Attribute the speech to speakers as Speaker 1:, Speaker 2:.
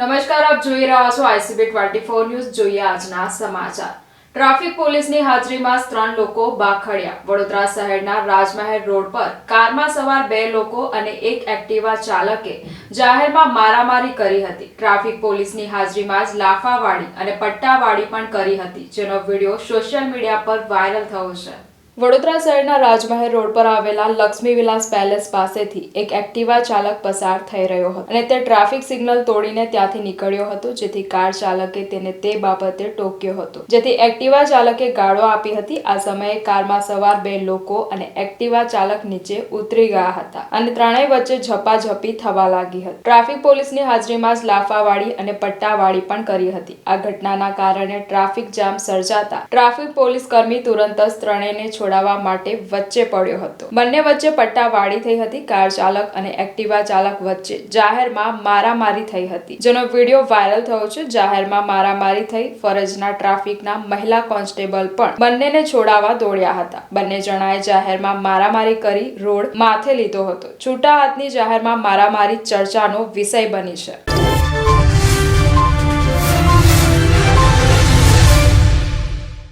Speaker 1: નમસ્કાર, આપ જોઈ રહ્યા છો આઈસીબી ટ્વેન્ટી ફોર ન્યૂઝ. જોઈએ આજના સમાચાર. ટ્રાફિક પોલીસની હાજરીમાં ત્રણ લોકો બાખડ્યા. વડોદરા શહેરના રાજમહેલ રોડ પર કારમાં સવાર બે લોકો અને એક એક્ટિવા ચાલકે જાહેરમાં મારામારી કરી હતી. ટ્રાફિક પોલીસની હાજરીમાં જ લાફાવાળી અને પટ્ટાવાળી પણ કરી હતી, જેનો વીડિયો સોશિયલ મીડિયા પર વાયરલ થયો છે. વડોદરા શહેરના રાજમહેલ રોડ પર આવેલા લક્ષ્મી વિલાસ પેલેસ પાસેથી એક એક્ટિવા ચાલક પસાર થઈ રહ્યો હતો અને તે ટ્રાફિક સિગ્નલ તોડીને ત્યાંથી નીકળ્યો હતો, જેથી કાર ચાલકે તેને તે બાબતે ટોક્યો હતો. જેથી એક્ટિવા ચાલકે ગાળો આપી હતી. આ સમયે કારમાં સવાર બે લોકો અને એક્ટિવા ચાલક નીચે ઉતરી ગયા હતા અને ત્રણેય વચ્ચે ઝપાઝપી થવા લાગી હતી. ટ્રાફિક પોલીસની હાજરીમાં જ લાફાવાળી અને પટ્ટાવાળી પણ કરી હતી. આ ઘટનાના કારણે ટ્રાફિક જામ સર્જાતા ટ્રાફિક પોલીસ કર્મી તુરંત જ ત્રણેયને છોડાવવા માટે વચ્ચે પડ્યો હતો. બંને વચ્ચે પટ્ટાવાળી થઈ હતી, કાર ચાલક અને એક્ટિવા ચાલક વચ્ચે. જાહેરમાં મારામારી થઈ હતી. જેનો વીડિયો વાયરલ થયો છે, જાહેરમાં મારામારી થઈ, ફરજના ટ્રાફિકના મહિલા કોન્સ્ટેબલ પણ બંનેને છોડાવવા દોડ્યા હતા. બંને જણાએ જાહેરમાં મારામારી કરી, રોડ માથે લીધો હતો. છૂટા હાથની જાહેરમાં મારામારી ચર્ચાનો વિષય બની છે.